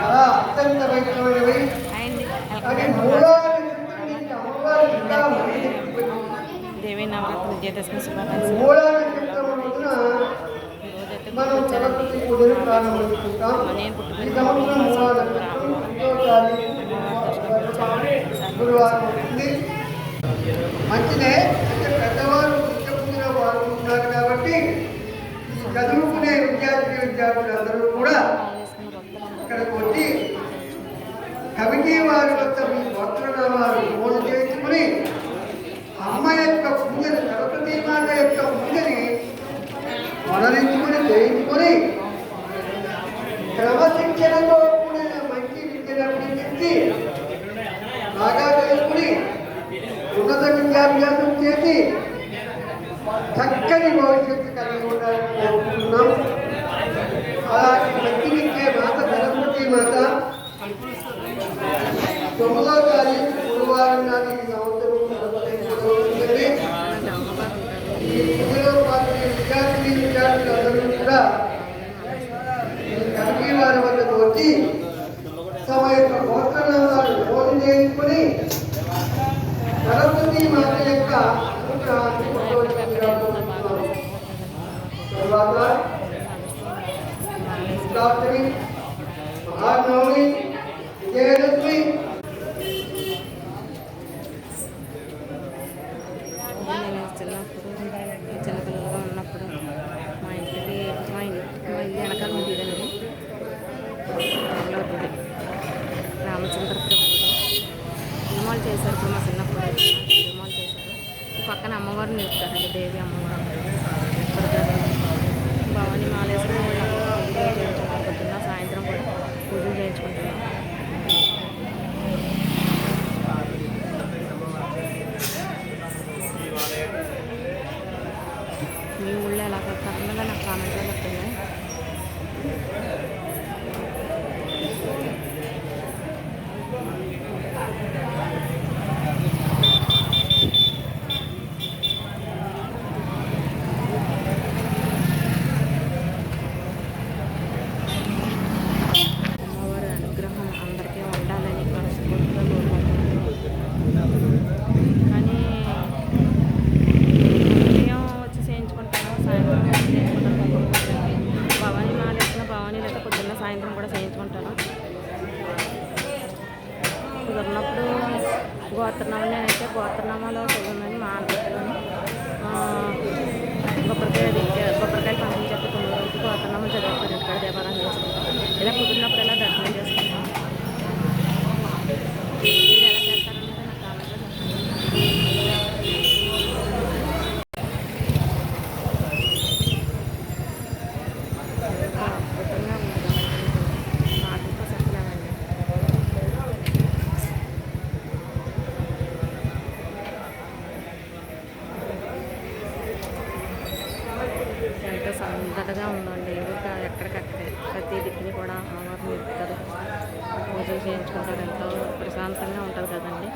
చాలా అత్యంతమైనవి అమ్మవారు ఇంకా. దేవి నవరాత్రి విజయదశమి శుభాకాంక్షలు. మనం ప్రారంభించుకుంటాం. ఈ సంవత్సరం గురువారం ఉంటుంది మంచిదే. అంటే పెద్దవారు విద్య పొందిన వారు ఉన్నారు కాబట్టి చదువుకునే విద్యార్థి విద్యార్థులు అందరూ కూడా వేసుకున్న భక్తులందరూ ఇక్కడికి వచ్చి కమిటీ వారి వద్ద మీ గోత్రనామాలు ఫోన్ చేసుకుని అమ్మ యొక్క పూజని సరస్వతీ మాత యొక్క పూజని మనరించుకుని చేయించుకొని క్రమశిక్షణతో కూడిన మంచి విద్యను అభ్యసించి బాగా చేసుకుని ఉన్నత విద్యాభ్యాసం చేసి చక్కని భవిష్యత్తు కలిగి ఉండాలని కోరుకుంటున్నాం. అలాంటి మంచి విద్య మాత సరస్వతి మాత తొమ్మిదో తారీఖు గురువారం నాటి ఈ సంవత్సరం జరుగుతుంది. ఈ పూజలో పాల్గొనే విద్యార్థిని విద్యార్థులందరూ కూడా కమిటీ వారి వద్దకు వచ్చి తమ యొక్క గోత్రనామాలు భోజనం చేసుకుని సరస్వతి మాత యొక్క అమ్మవారిని చెప్తారండి దేవి అమ్మవారు. భవాని మాలేశ్వరం పొద్దున్న సాయంత్రం కూడా పూజలు చేయించుకుంటున్నాం. మీ ఊళ్ళో ఎలా కట్టకుండా నాకు కామెంట్లో చెప్పండి అమ్మవారి అనుగ్రహం అందరికీ ఉండాలని మనస్ఫూర్తిగా కోరుకుంటున్నాను కానీ ఉదయం వచ్చి చేయించుకుంటాను సాయంత్రం వచ్చి చేయించుకుంటాను భవానీ మాల వేసిన భవానీ లేదా పొద్దున్న సాయంత్రం కూడా చేయించుకుంటాను కుదిరినప్పుడు గోత్రనామా నేనైతే గోత్రనామాలో కుదిరిందని మా ఆంధ్రలోని కొబ్బరికాయ కొబ్బరికాయలు పంపించేస్తే తొమ్మిది రోజులు గోత్రనామా చదువుతాను ఇక్కడ దేవాలయం చేసుకుంటాం ఇలా కుదిరి ఎంతో ఉందండి. ఊరిక ఎక్కడికక్కడే ప్రతి దిక్కుని కూడా అమ్మవారిని నిలుపుతారు పూజలు చేయించుకుంటారు. ఎంతో ప్రశాంతంగా ఉంటుంది కదండి.